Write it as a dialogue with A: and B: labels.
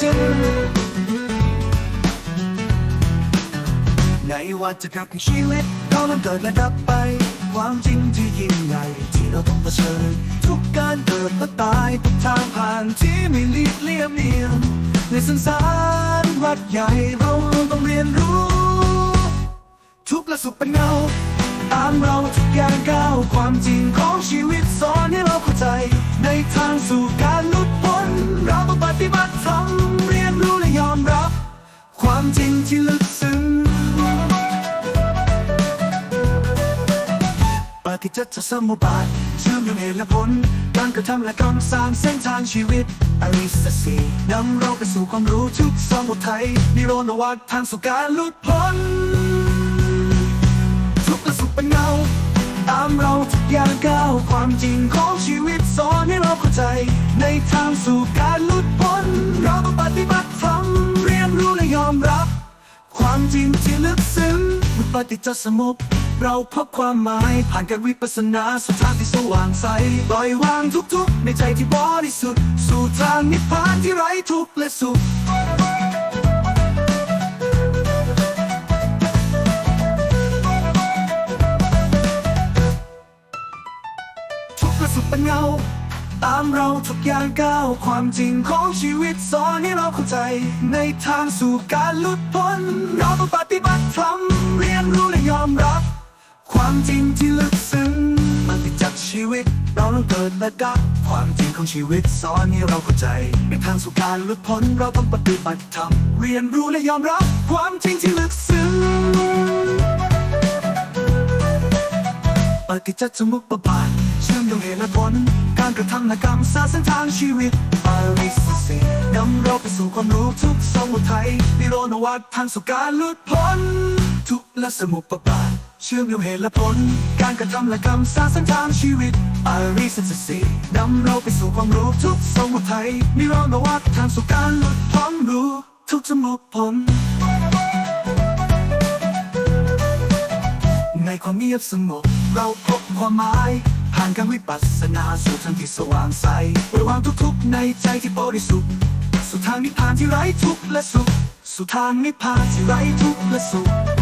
A: จริงในวัฏจักรของชีวิตเราเริ่มเกิดและดับไป ความจริงที่ยิ่งใหญ่ที่เราต้องเผชิญ ทุกการเกิดและตายทุกทางผ่านที่ไม่หลีกเลี่ยมเลี่ยมในสังสารวัดใหญ่เราต้องเรียนรู้ ทุกและสุขเป็นเงาตามเราทุกอย่างก้าวความจริงของชีวิตสอนให้เราเข้าใจ ในทางสู่การลุ ฏิบัติธรรมเรียนรู้และยอมรับ ความจริงที่ลึกซึ้งปฏิจจสมุปบาทเชื่อมโยงเหตุและผลการกระทำและกรรสร้างเส้นทางชีวิตอริสสีนำเราไปสู่ความรู้ทุกสมุทัยนิโรธวัฏทางสู่การหลุดพ้นทุกข์และสุขเป็นเงาามเราทุกอย่างก้าวความจริงของชีวิตสอนให้เราเข้าใจ ในทางสู่การหลุดพ้น เราต้องปฏิบัติธรรมเรียนรู้และยอมรับ ความจริงที่ลึกซึ้งวิปฏิจจสมุปเราพบความหมายผ่านการวิปัสสนาสู่ทางที่สว่างใสปล่อยวางทุกๆ ในใจที่บริสุทธิ์สู่ทางนิพพานที่ไร้ทุกข์และสุข เป็นเงาตามเราทุกอย่างก้าวความจริงของชีวิตสอนให้เราเข้าใจ ในทางสู่การหลุดพ้นเราต้องปฏิบัติธรรมเรียนรู้และยอมรับ ความจริงที่ลึกซึ้งมันติดจากชีวิต เราต้องเกิดและดับความจริงของชีวิตสอนให้เราเข้าใจ ในทางสู่การหลุดพ้นเราต้องปฏิบัติธรรมเรียนรู้และยอมรับ ความจริงที่ลึกซึ้งปฏิจจสมุปบาท เชื่อมโยงเหตุและผล การกระทำและกรรมสร้างเส้นทางชีวิตอริสสีนำเราไปสู่ความรู้ทุกสมุทัยนิโรธวัฏทางสู่การหลุดพ้น ทุกและสมุปบาทเชื่อมโยงเหตุและผล การกระทำและกรรมสร้างเส้นทางชีวิตอริสสีนำเราไปสู่ความรู้ทุกสมุทัยนิโรธวัฏทางสู่การหลุดพ้นรู้ทุกสมุปผลในความเงียบสงบเราพบความหมาย ผ่านการวิปัสสนาสู่ทางที่สว่างใสปล่อยวางทุกข์ๆในใจที่บริสุทธิ์สู่ทางนิพพานที่ไร้ทุกข์และสุข สู่ทางนิพพานที่ไร้ทุกข์และสุข